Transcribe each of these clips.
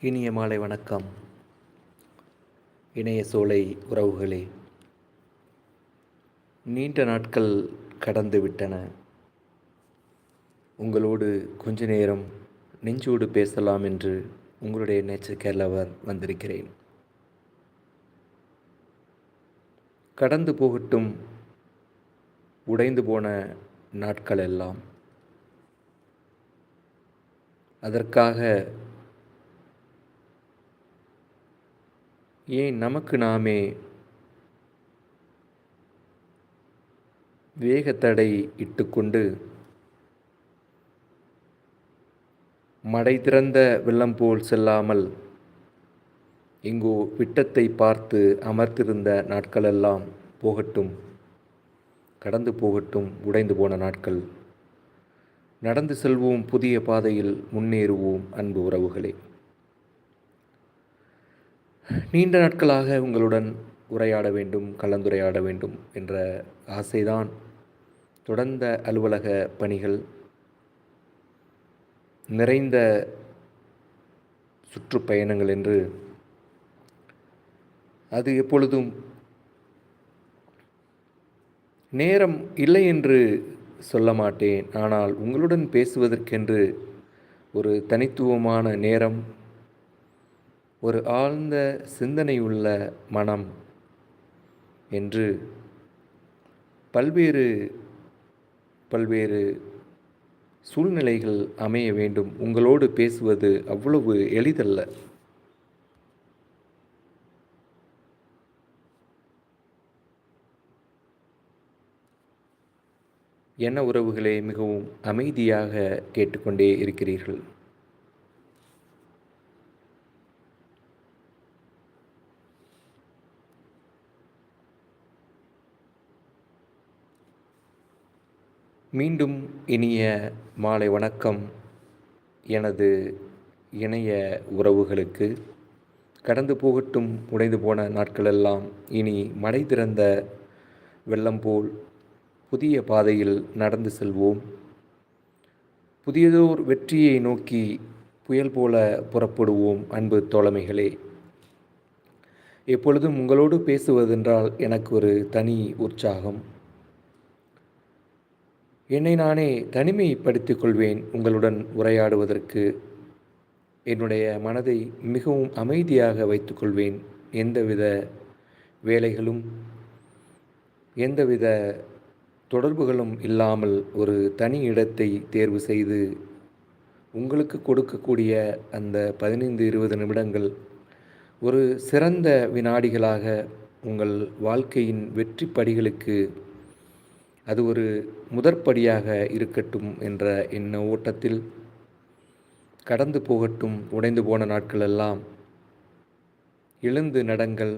இனிய மாலை வணக்கம். இணைய சோலை உறவுகளே நீண்ட நாட்கள் கடந்து விட்டன. உங்களோடு கொஞ்ச நேரம் நெஞ்சோடு பேசலாம் என்று உங்களுடைய நேச்சர் கேரளவர் வந்திருக்கிறேன். கடந்து போகட்டும் உடைந்து போன நாட்கள் எல்லாம். அதற்காக ஏன் நமக்கு நாமே வேகத்தடை இட்டுக்கொண்டு மடை திறந்த வெள்ளம் போல் செல்லாமல் எங்கோ விட்டத்தை பார்த்து அமர்த்திருந்த நாட்களெல்லாம் போகட்டும் கடந்து போகட்டும் உடைந்து போன நாட்கள். நடந்து செல்வோம் புதிய பாதையில் முன்னேறுவோம் அன்பு உறவுகளே. நீண்ட நாட்களாக உங்களுடன் உரையாட வேண்டும் கலந்துரையாட வேண்டும் என்ற ஆசைதான். தொடர்ந்த அலுவலக பணிகள் நிறைந்த சுற்றுப்பயணங்கள் என்று அது எப்பொழுதும் நேரம் இல்லை என்று சொல்ல மாட்டேன். ஆனால் உங்களுடன் பேசுவதற்கென்று ஒரு தனித்துவமான நேரம் ஒரு ஆழ்ந்த சிந்தனையுள்ள மனம் என்று பல்வேறு பல்வேறு சூழ்நிலைகள் அமைய வேண்டும். உங்களோடு பேசுவது அவ்வளவு எளிதல்ல. என்ன உறவுகளே மிகவும் அமைதியாக கேட்டுக்கொண்டே இருக்கிறீர்கள்? மீண்டும் இனிய மாலை வணக்கம். எனது இணைய உறவுகளுக்கு கடந்து போகட்டும் உடைந்து போன நாட்களெல்லாம் இனி மடை திறந்த வெள்ளம் போல் புதிய பாதையில் நடந்து செல்வோம். புதியதோர் வெற்றியை நோக்கி புயல் போல புறப்படுவோம் அன்பு தோழமைகளே. எப்பொழுதும் உங்களோடு பேசுவதென்றால் எனக்கு ஒரு தனி உற்சாகம். என்னை நானே தனிமைப்படுத்திக் கொள்வேன் உங்களுடன் உரையாடுவதற்கு. என்னுடைய மனதை மிகவும் அமைதியாக வைத்துக்கொள்வேன். எந்தவித வேலைகளும் எந்தவித தொடர்புகளும் இல்லாமல் ஒரு தனி இடத்தை தேர்வு செய்து உங்களுக்கு கொடுக்கக்கூடிய அந்த பதினைந்து இருபது நிமிடங்கள் ஒரு சிறந்த வினாடிகளாக உங்கள் வாழ்க்கையின் வெற்றி படிகளுக்கு அது ஒரு முதற்படியாக இருக்கட்டும் என்ற எண்ண ஓட்டத்தில் கடந்து போகட்டும் உடைந்து போன நாட்களெல்லாம் எழுந்து நடங்கள்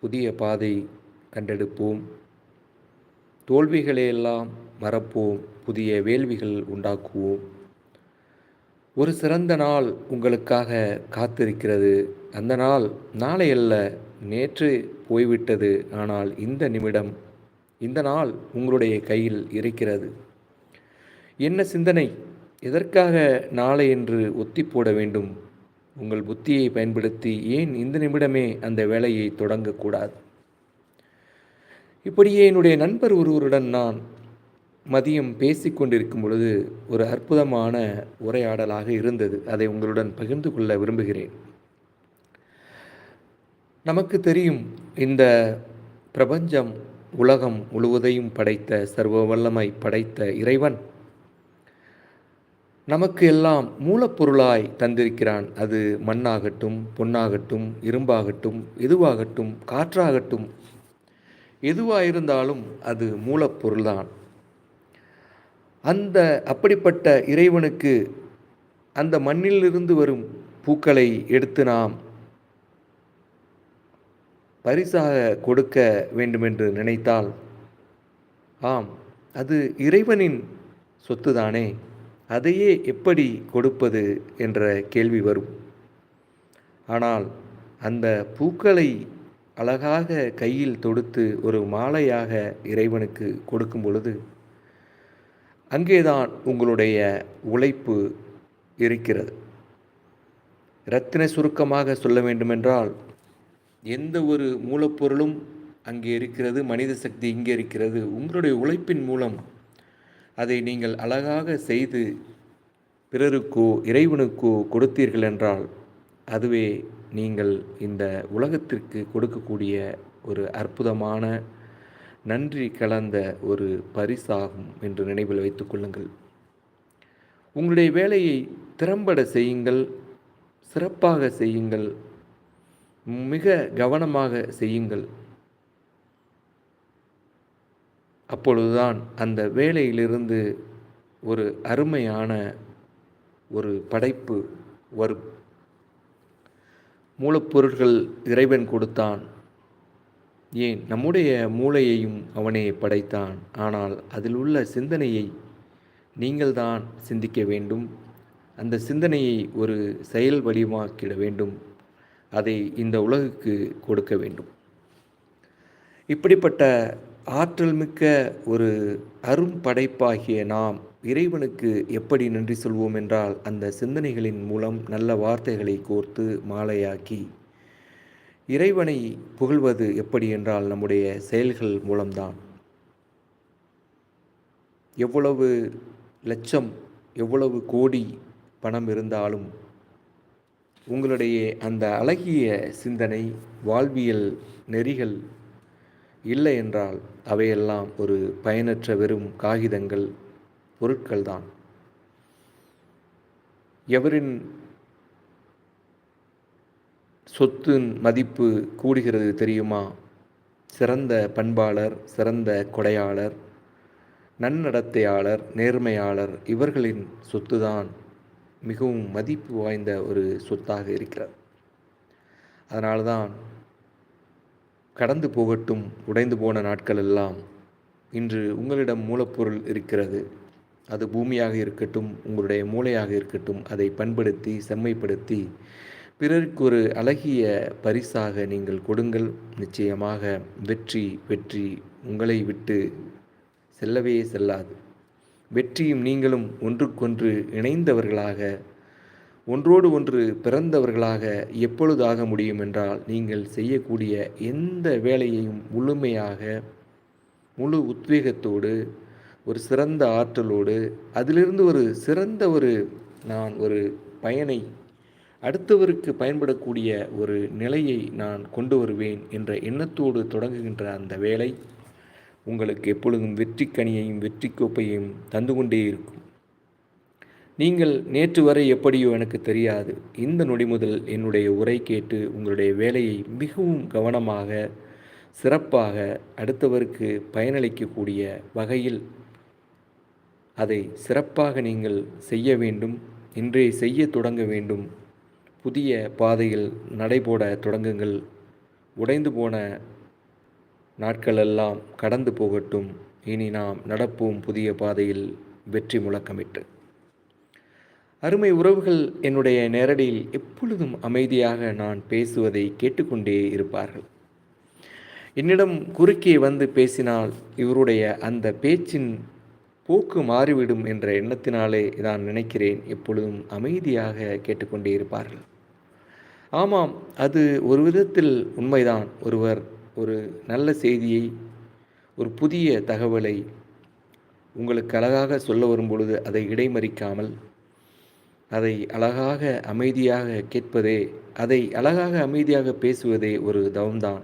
புதிய பாதை கண்டெடுப்போம். தோல்விகளையெல்லாம் மறப்போம் புதிய வேள்விகள் உண்டாக்குவோம். ஒரு சிறந்த நாள் உங்களுக்காக காத்திருக்கிறது. அந்த நாள் நாளை அல்ல நேற்று போய்விட்டது ஆனால் இந்த நிமிடம் இந்த நாள் உங்களுடைய கையில் இருக்கிறது. என்ன சிந்தனை? எதற்காக நாளை என்று ஒத்தி போட வேண்டும்? உங்கள் புத்தியை பயன்படுத்தி ஏன் இந்த நிமிடமே அந்த வேலையை தொடங்கக்கூடாது? இப்படியே என்னுடைய நண்பர் ஒருவருடன் நான் மதியம் பேசிக்கொண்டிருக்கும் பொழுது ஒரு அற்புதமான உரையாடலாக இருந்தது. அதை உங்களுடன் பகிர்ந்து கொள்ள விரும்புகிறேன். நமக்கு தெரியும் இந்த பிரபஞ்சம் உலகம் முழுவதையும் படைத்த சர்வ வல்லமை படைத்த இறைவன். நமக்கு எல்லாம் மூலப்பொருளாய் தந்திருக்கிறான். அது மண்ணாகட்டும் பொன்னாகட்டும் இரும்பாகட்டும் எதுவாகட்டும் காற்றாகட்டும். எதுவாயிருந்தாலும் அது மூலப்பொருள்தான். அந்த அப்படிப்பட்ட இறைவனுக்கு அந்த மண்ணிலிருந்து வரும் பூக்களை எடுத்து நாம் பரிசாக கொடுக்க வேண்டுமென்று நினைத்தால் ஆம் அது இறைவனின் சொத்துதானே அதையே எப்படி கொடுப்பது என்ற கேள்வி வரும். ஆனால் அந்த பூக்களை அழகாக கையில் தொடுத்து ஒரு மாலையாக இறைவனுக்கு கொடுக்கும் பொழுது அங்கேதான் உங்களுடைய உழைப்பு இருக்கிறது. இரத்தின சுருக்கமாக சொல்ல வேண்டுமென்றால் எந்த ஒரு மூலப்பொருளும் அங்கே இருக்கிறது மனித சக்தி இங்கே இருக்கிறது. உங்களுடைய உழைப்பின் மூலம் அதை நீங்கள் அழகாக செய்து பிறருக்கோ இறைவனுக்கோ கொடுத்தீர்கள் என்றால் அதுவே நீங்கள் இந்த உலகத்திற்கு கொடுக்கக்கூடிய ஒரு அற்புதமான நன்றி கலந்த ஒரு பரிசாகும் என்று நினைவில் வைத்துக் கொள்ளுங்கள். உங்களுடைய வேலையை திறம்பட செய்யுங்கள் சிறப்பாக செய்யுங்கள். மிக கவனமாக செய்யுங்கள். அப்பொழுதுதான் அந்த வேலையிலிருந்து ஒரு அருமையான ஒரு படைப்பு வரும். மூலப்பொருட்கள் இறைவன் கொடுத்தான். ஏன்? நம்முடைய மூளையையும் அவனே படைத்தான். ஆனால் அதில் உள்ள சிந்தனையை நீங்கள்தான் சிந்திக்க வேண்டும். அந்த சிந்தனையை ஒரு செயல் வடிவமாக்கிட வேண்டும். அதை இந்த உலகுக்கு கொடுக்க வேண்டும். இப்படிப்பட்ட ஆற்றல் மிக்க ஒரு அரும்படைப்பாகிய நாம் இறைவனுக்கு எப்படி நன்றி சொல்வோம் என்றால் அந்த சிந்தனைகளின் மூலம் நல்ல வார்த்தைகளை கோர்த்து மாலையாக்கி இறைவனை புகழ்வது எப்படி என்றால் நம்முடைய செயல்கள் மூலம்தான். எவ்வளவு லட்சம் எவ்வளவு கோடி பணம் இருந்தாலும் உங்களுடைய அந்த அழகிய சிந்தனை வாழ்வியல் நெறிகள் இல்லை என்றால் அவையெல்லாம் ஒரு பயனற்ற வெறும் காகிதங்கள் பொருட்கள்தான். எவரின் சொத்தின் மதிப்பு கூடுகிறது தெரியுமா? சிறந்த பண்பாளர் சிறந்த கொடையாளர் நன்னடத்தையாளர் நேர்மையாளர் இவர்களின் சொத்துதான். மிகவும் மதிப்பு வாய்ந்த ஒரு சொத்தாக இருக்கிறது. அதனால்தான் கடந்து போகட்டும் உடைந்து போன நாட்கள் எல்லாம் இன்று உங்களிடம் மூலப்பொருள் இருக்கிறது. அது பூமியாக இருக்கட்டும் உங்களுடைய மூளையாக இருக்கட்டும் அதை பண்படுத்தி செம்மைப்படுத்தி பிறருக்கு ஒரு அழகிய பரிசாக நீங்கள் கொடுங்கள். நிச்சயமாக வெற்றி வெற்றி உங்களை விட்டு செல்லவே செல்லாது. வெற்றியும் நீங்களும் ஒன்றுக்கொன்று இணைந்தவர்களாக ஒன்றோடு ஒன்று பிறந்தவர்களாக எப்பொழுதாக முடியும் என்றால் நீங்கள் செய்யக்கூடிய எந்த வேலையையும் முழுமையாக முழு உத்வேகத்தோடு ஒரு சிறந்த ஆற்றலோடு அதிலிருந்து ஒரு சிறந்த ஒரு நான் ஒரு பயனை அடுத்தவருக்கு பயன்படக்கூடிய ஒரு நிலையை நான் கொண்டு வருவேன் என்ற எண்ணத்தோடு தொடங்குகின்ற அந்த வேலை. உங்களுக்கு எப்பொழுதும் வெற்றி கனியையும் வெற்றி கோப்பையும் தந்து கொண்டே இருக்கும். நீங்கள் நேற்று வரை எப்படியோ எனக்கு தெரியாது. இந்த நொடி முதல் என்னுடைய உரை கேட்டு உங்களுடைய வேலையை மிகவும் கவனமாக சிறப்பாக அடுத்தவருக்கு பயனளிக்கக்கூடிய வகையில் அதை சிறப்பாக நீங்கள் செய்ய வேண்டும் இன்றே செய்ய தொடங்க வேண்டும். புதிய பாதையில் நடைபோட தொடங்குங்கள். உடைந்து போன நாட்களெல்லாம் கடந்து போகட்டும். இனி நாம் நடப்போம் புதிய பாதையில் வெற்றி முழக்கமிட்டு. அருமை உறவுகள் என்னுடைய நேரடியில் எப்பொழுதும் அமைதியாக நான் பேசுவதை கேட்டுக்கொண்டே இருப்பார்கள். என்னிடம் குறுக்கே வந்து பேசினால் இவருடைய அந்த பேச்சின் போக்கு மாறிவிடும் என்ற எண்ணத்தினாலே நான் நினைக்கிறேன் எப்பொழுதும் அமைதியாக கேட்டுக்கொண்டே இருப்பார்கள். ஆமாம் அது ஒரு விதத்தில் உண்மைதான். ஒருவர் ஒரு நல்ல செய்தியை ஒரு புதிய தகவலை உங்களுக்கு அழகாக சொல்ல வரும்பொழுது அதை இடைமறிக்காமல் அதை அழகாக அமைதியாக கேட்பதே அதை அழகாக அமைதியாக பேசுவதே ஒரு தவம்தான்.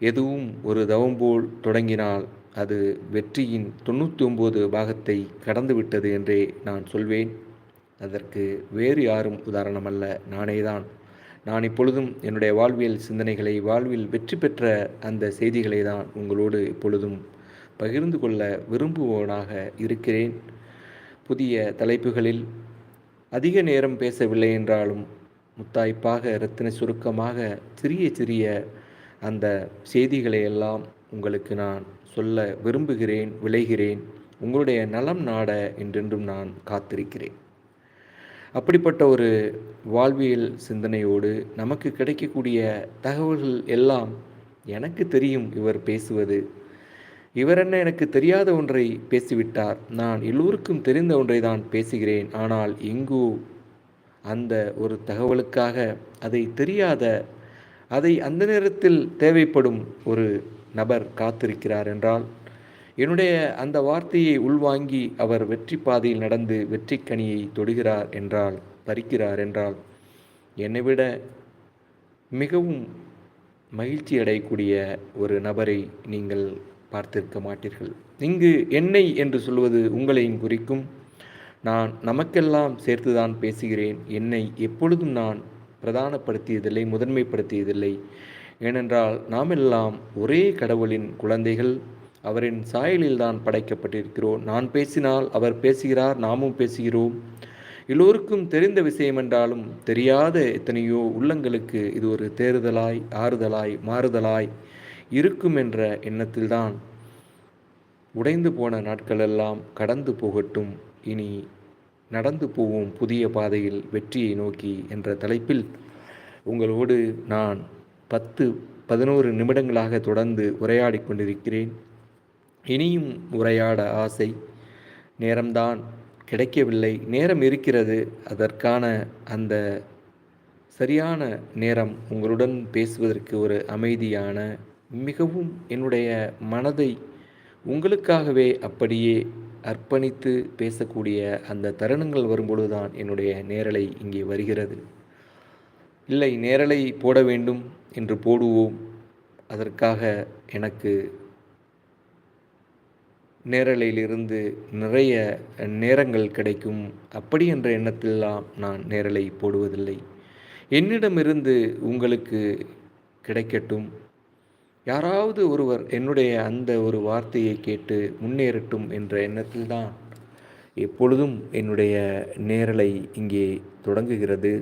எதுவும் ஒரு தவம் போல் தொடங்கினால் அது வெற்றியின் தொண்ணூற்றி ஒம்பது பாகத்தை கடந்துவிட்டது என்றே நான் சொல்வேன். அதற்கு வேறு யாரும் உதாரணமல்ல. நானே தான் நான் இப்பொழுதும் என்னுடைய வாழ்வியல் சிந்தனைகளை வாழ்வில் வெற்றி பெற்ற அந்த செய்திகளை தான் உங்களோடு இப்பொழுதும் பகிர்ந்து கொள்ள விரும்புவோனாக இருக்கிறேன். புதிய தலைப்புகளில் அதிக நேரம் பேசவில்லை என்றாலும் முத்தாய்ப்பாக ரத்தின சுருக்கமாக சிறிய சிறிய அந்த செய்திகளை எல்லாம் உங்களுக்கு நான் சொல்ல விரும்புகிறேன் விளைகிறேன். உங்களுடைய நலம் நாட என்றென்றும் நான் காத்திருக்கிறேன். அப்படிப்பட்ட ஒரு வாழ்வியல் சிந்தனையோடு நமக்கு கிடைக்கக்கூடிய தகவல்கள் எல்லாம் எனக்கு தெரியும் இவர் பேசுவது. இவர் என்ன எனக்கு தெரியாத ஒன்றை பேசிவிட்டார். நான் எல்லோருக்கும் தெரிந்த ஒன்றை தான் பேசுகிறேன். ஆனால் எங்கோ அந்த ஒரு தகவலுக்காக அதை தெரியாத அதை அந்த நேரத்தில் தேவைப்படும் ஒரு நபர் காத்திருக்கிறார் என்றால் என்னுடைய அந்த வார்த்தையை உள்வாங்கி அவர் வெற்றி பாதையில் நடந்து வெற்றி கனியை தொடுகிறார் என்றால் பறிக்கிறார் என்றால் என்னை விட மிகவும் மகிழ்ச்சி அடையக்கூடிய ஒரு நபரை நீங்கள் பார்த்திருக்க மாட்டீர்கள். இங்கு என்னை என்று சொல்வது உங்களையும் குறிக்கும். நான் நமக்கெல்லாம் சேர்த்துதான் பேசுகிறேன். என்னை எப்பொழுதும் நான் பிரதானப்படுத்தியதில்லை முதன்மைப்படுத்தியதில்லை. ஏனென்றால் நாமெல்லாம் ஒரே கடவுளின் குழந்தைகள். அவரின் சாயலில் தான் படைக்கப்பட்டிருக்கிறோம். நான் பேசினால் அவர் பேசுகிறார் நாமும் பேசுகிறோம். எல்லோருக்கும் தெரிந்த விஷயம் என்றாலும் தெரியாத எத்தனையோ உள்ளங்களுக்கு இது ஒரு தேறுதலாய் ஆறுதலாய் மாறுதலாய் இருக்கும் என்ற எண்ணத்தில்தான் உடைந்து போன நாட்களெல்லாம் கடந்து போகட்டும். இனி நடந்து போவோம் புதிய பாதையில் வெற்றியை நோக்கி என்ற தலைப்பில் உங்களோடு நான் பத்து பதினோரு நிமிடங்களாக தொடர்ந்து உரையாடி கொண்டிருக்கிறேன். இனியும் உரையாட ஆசை. நேரம்தான் கிடைக்கவில்லை. நேரம் இருக்கிறது. அதற்கான அந்த சரியான நேரம் உங்களுடன் பேசுவதற்கு ஒரு அமைதியான மிகவும் என்னுடைய மனதை உங்களுக்காகவே அப்படியே அர்ப்பணித்து பேசக்கூடிய அந்த தருணங்கள் வரும்பொழுதுதான் என்னுடைய நேரலை இங்கே வருகிறது. இல்லை நேரலை போட வேண்டும் என்று போடுவோம். அதற்காக எனக்கு நேரலையிலிருந்து நிறைய நேரங்கள் கிடைக்கும். அப்படி என்ற எண்ணத்திலெல்லாம் நான் நேரலை போடுவதில்லை. என்னிடமிருந்து உங்களுக்கு கிடைக்கட்டும். யாராவது ஒருவர் என்னுடைய அந்த ஒரு வார்த்தையை கேட்டு முன்னேறட்டும் என்ற எண்ணத்தில்தான் எப்பொழுதும் என்னுடைய நேரலை இங்கே தொடங்குகிறது.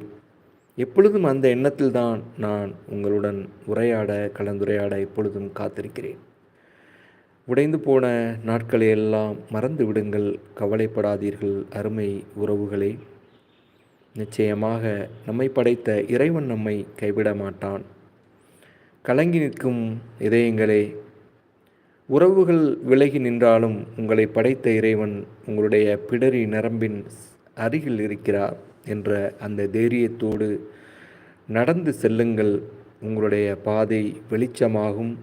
எப்பொழுதும் அந்த எண்ணத்தில்தான் நான் உங்களுடன் உரையாட கலந்துரையாட எப்பொழுதும் காத்திருக்கிறேன். உடைந்து போன நாட்களை எல்லாம் மறந்து விடுங்கள் கவலைப்படாதீர்கள் அருமை உறவுகளே. நிச்சயமாக நம்மை படைத்த இறைவன் நம்மை கைவிட மாட்டான். கலங்கி நிற்கும் இதயங்களே உறவுகள் விலகி நின்றாலும் உங்களை படைத்த இறைவன் உங்களுடைய பிடரி நரம்பின் அருகில் இருக்கிறார் என்ற அந்த தைரியத்தோடு நடந்து செல்லுங்கள். உங்களுடைய பாதை வெளிச்சமாகும்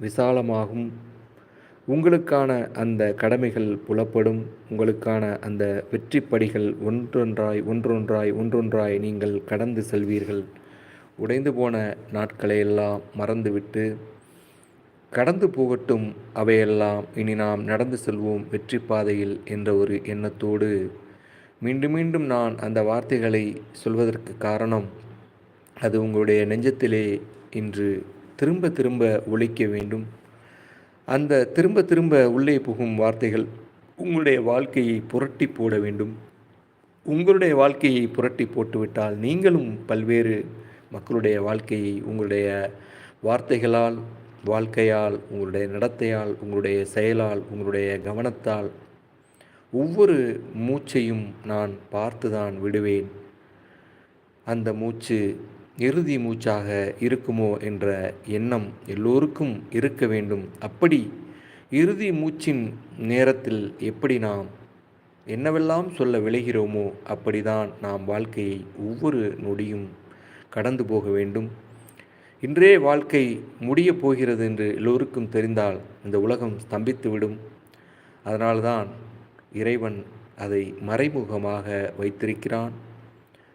விசாலமாகும். உங்களுக்கான அந்த கடமைகள் புலப்படும் உங்களுக்கான அந்த வெற்றி படிகள் ஒன்றொன்றாய் ஒன்றொன்றாய் ஒன்றொன்றாய் நீங்கள் கடந்து செல்வீர்கள். உடைந்து போன நாட்களை எல்லாம் மறந்துவிட்டு கடந்து போகட்டும் அவையெல்லாம் இனி நாம் நடந்து செல்வோம் வெற்றி பாதையில் என்ற ஒரு எண்ணத்தோடு. மீண்டும் மீண்டும் நான் அந்த வார்த்தைகளை சொல்வதற்கு காரணம் அது உங்களுடைய நெஞ்சத்திலே இன்று திரும்ப திரும்ப ஒழிக்க வேண்டும். அந்த திரும்ப திரும்ப உள்ளே புகும் வார்த்தைகள் உங்களுடைய வாழ்க்கையை புரட்டி போட வேண்டும். உங்களுடைய வாழ்க்கையை புரட்டி போட்டுவிட்டால் நீங்களும் பல்வேறு மக்களுடைய வாழ்க்கையை உங்களுடைய வார்த்தைகளால் வாழ்க்கையால் உங்களுடைய நடத்தையால் உங்களுடைய செயலால் உங்களுடைய கவனத்தால் ஒவ்வொரு மூச்சையும் நான் பார்த்துதான் விடுவேன். அந்த மூச்சு இறுதி மூச்சாக இருக்குமோ என்ற எண்ணம் எல்லோருக்கும் இருக்க வேண்டும். அப்படி இறுதி மூச்சின் நேரத்தில் எப்படி நாம் என்னவெல்லாம் சொல்ல விளைகிறோமோ அப்படிதான் நாம் வாழ்க்கையை ஒவ்வொரு நொடியும் கடந்து போக வேண்டும். இன்றே வாழ்க்கை முடியப் போகிறது என்று எல்லோருக்கும் தெரிந்தால் இந்த உலகம் ஸ்தம்பித்துவிடும் அதனால்தான் இறைவன் அதை மறைமுகமாக வைத்திருக்கிறான்.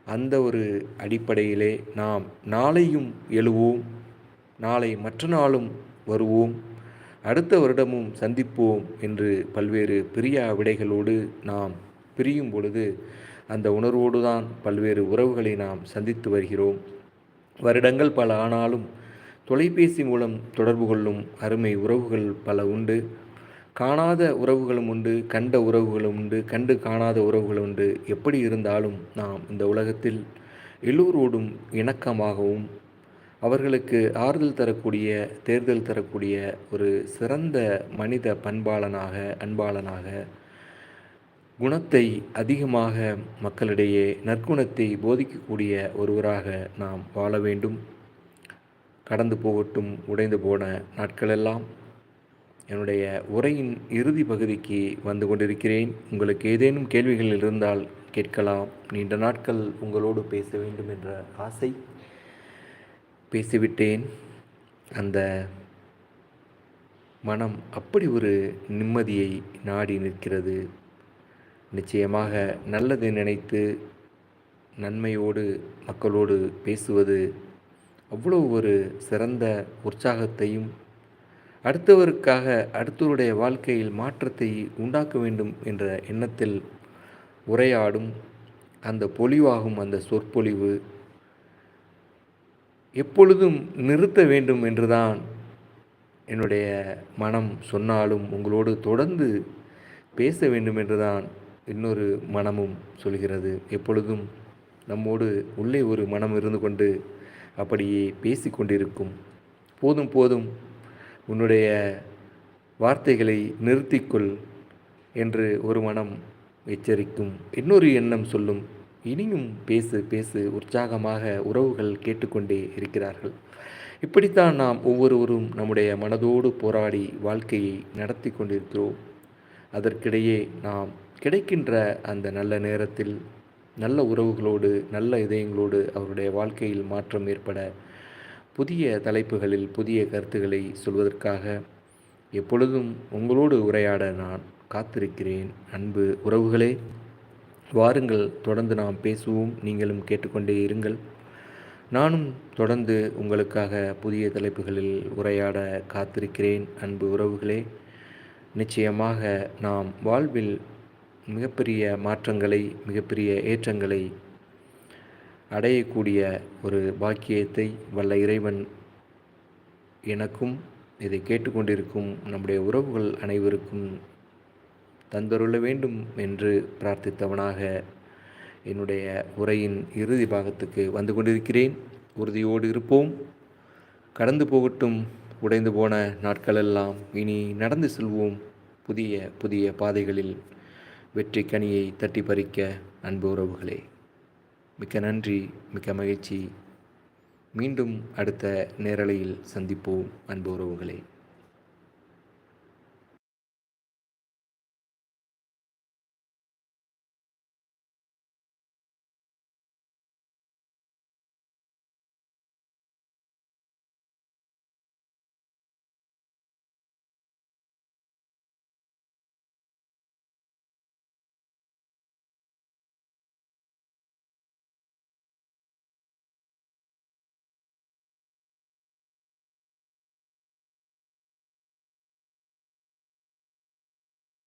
அந்த ஒரு அடிப்படையிலே நாம் நாளையும் எழுவோம். நாளை மற்ற நாளும் வருவோம். அடுத்த வருடமும் சந்திப்போம் என்று பல்வேறு பிரியா விடைகளோடு நாம் பிரியும் பொழுது அந்த உணர்வோடு தான் பல்வேறு உறவுகளை நாம் சந்தித்து வருகிறோம். வருடங்கள் பல ஆனாலும் தொலைபேசி மூலம் தொடர்பு கொள்ளும் அருமை உறவுகள் பல உண்டு. காணாத உறவுகளும் உண்டு கண்ட உறவுகளும் உண்டு கண்டு காணாத உறவுகளும் உண்டு. எப்படி இருந்தாலும் நாம் இந்த உலகத்தில் எல்லோரோடும் இணக்கமாகவும் அவர்களுக்கு ஆறுதல் தரக்கூடிய தேர்தல் தரக்கூடிய ஒரு சிறந்த மனித பண்பாளனாக அன்பாளனாக குணத்தை அதிகமாக மக்களிடையே நற்குணத்தை போதிக்கக்கூடிய ஒருவராக நாம் வாழ வேண்டும். கடந்து போகட்டும் உடைந்து போன நாட்களெல்லாம் என்னுடைய உரையின் இறுதி பகுதிக்கு வந்து கொண்டிருக்கிறேன். உங்களுக்கு ஏதேனும் கேள்விகள் இருந்தால் கேட்கலாம். நீண்ட நாட்கள் உங்களோடு பேச வேண்டும் என்ற ஆசை பேசிவிட்டேன். அந்த மனம் அப்படி ஒரு நிம்மதியை நாடி நிற்கிறது. நிச்சயமாக நல்லது நினைத்து நன்மையோடு மக்களோடு பேசுவது அவ்வளோ ஒரு சிறந்த உற்சாகத்தையும் அடுத்தவருக்காக அடுத்தவருடைய வாழ்க்கையில் மாற்றத்தை உண்டாக்க வேண்டும் என்ற எண்ணத்தில் உரையாடும் அந்த பொலிவாகும் அந்த சொற்பொழிவு எப்பொழுதும் நிறுத்த வேண்டும் என்றுதான் என்னுடைய மனம் சொன்னாலும் உங்களோடு தொடர்ந்து பேச வேண்டும் என்றுதான் இன்னொரு மனமும் சொல்கிறது. எப்பொழுதும் நம்மோடு உள்ளே ஒரு மனம் இருந்து கொண்டு அப்படியே பேசி கொண்டிருக்கும். போதும் போதும் உன்னுடைய வார்த்தைகளை நிறுத்திக்கொள் என்று ஒரு மனம் எச்சரிக்கும். இன்னொரு எண்ணம் சொல்லும். இனியும் பேசு பேசு உற்சாகமாக உறவுகள் கேட்டுக்கொண்டே இருக்கிறார்கள். இப்படித்தான் நாம் ஒவ்வொருவரும் நம்முடைய மனதோடு போராடி வாழ்க்கையை நடத்தி கொண்டிருக்கிறோம். அதற்கிடையே நாம் கிடைக்கின்ற அந்த நல்ல நேரத்தில் நல்ல உறவுகளோடு நல்ல இதயங்களோடு அவருடைய வாழ்க்கையில் மாற்றம் ஏற்பட புதிய தலைப்புகளில் புதிய கருத்துக்களை சொல்வதற்காக எப்பொழுதும் உங்களோடு உரையாட நான் காத்திருக்கிறேன். அன்பு உறவுகளே வாருங்கள் தொடர்ந்து நாம் பேசுவோம். நீங்களும் கேட்டுக்கொண்டே இருங்கள். நானும் தொடர்ந்து உங்களுக்காக புதிய தலைப்புகளில் உரையாட காத்திருக்கிறேன். அன்பு உறவுகளே நிச்சயமாக நாம் வாழ்வில் மிகப்பெரிய மாற்றங்களை மிகப்பெரிய ஏற்றங்களை அடையக்கூடிய ஒரு பாக்கியத்தை வல்ல இறைவன் எனக்கும் இதை கேட்டுக்கொண்டிருக்கும் நம்முடைய உறவுகள் அனைவருக்கும் தந்தருள வேண்டும் என்று பிரார்த்தித்தவனாக என்னுடைய உரையின் இறுதி பாகத்துக்கு வந்து கொண்டிருக்கிறேன். உறுதியோடு இருப்போம். கடந்து போகட்டும் உடைந்து போன நாட்களெல்லாம் இனி நடந்து செல்வோம். புதிய புதிய பாதைகளில் வெற்றி கனியை தட்டி பறிக்க அன்பு உறவுகளே. மிக்க நன்றி மிக்க மகிழ்ச்சி. மீண்டும் அடுத்த நேரலையில் சந்திப்போம் அன்பு உறவுகளே.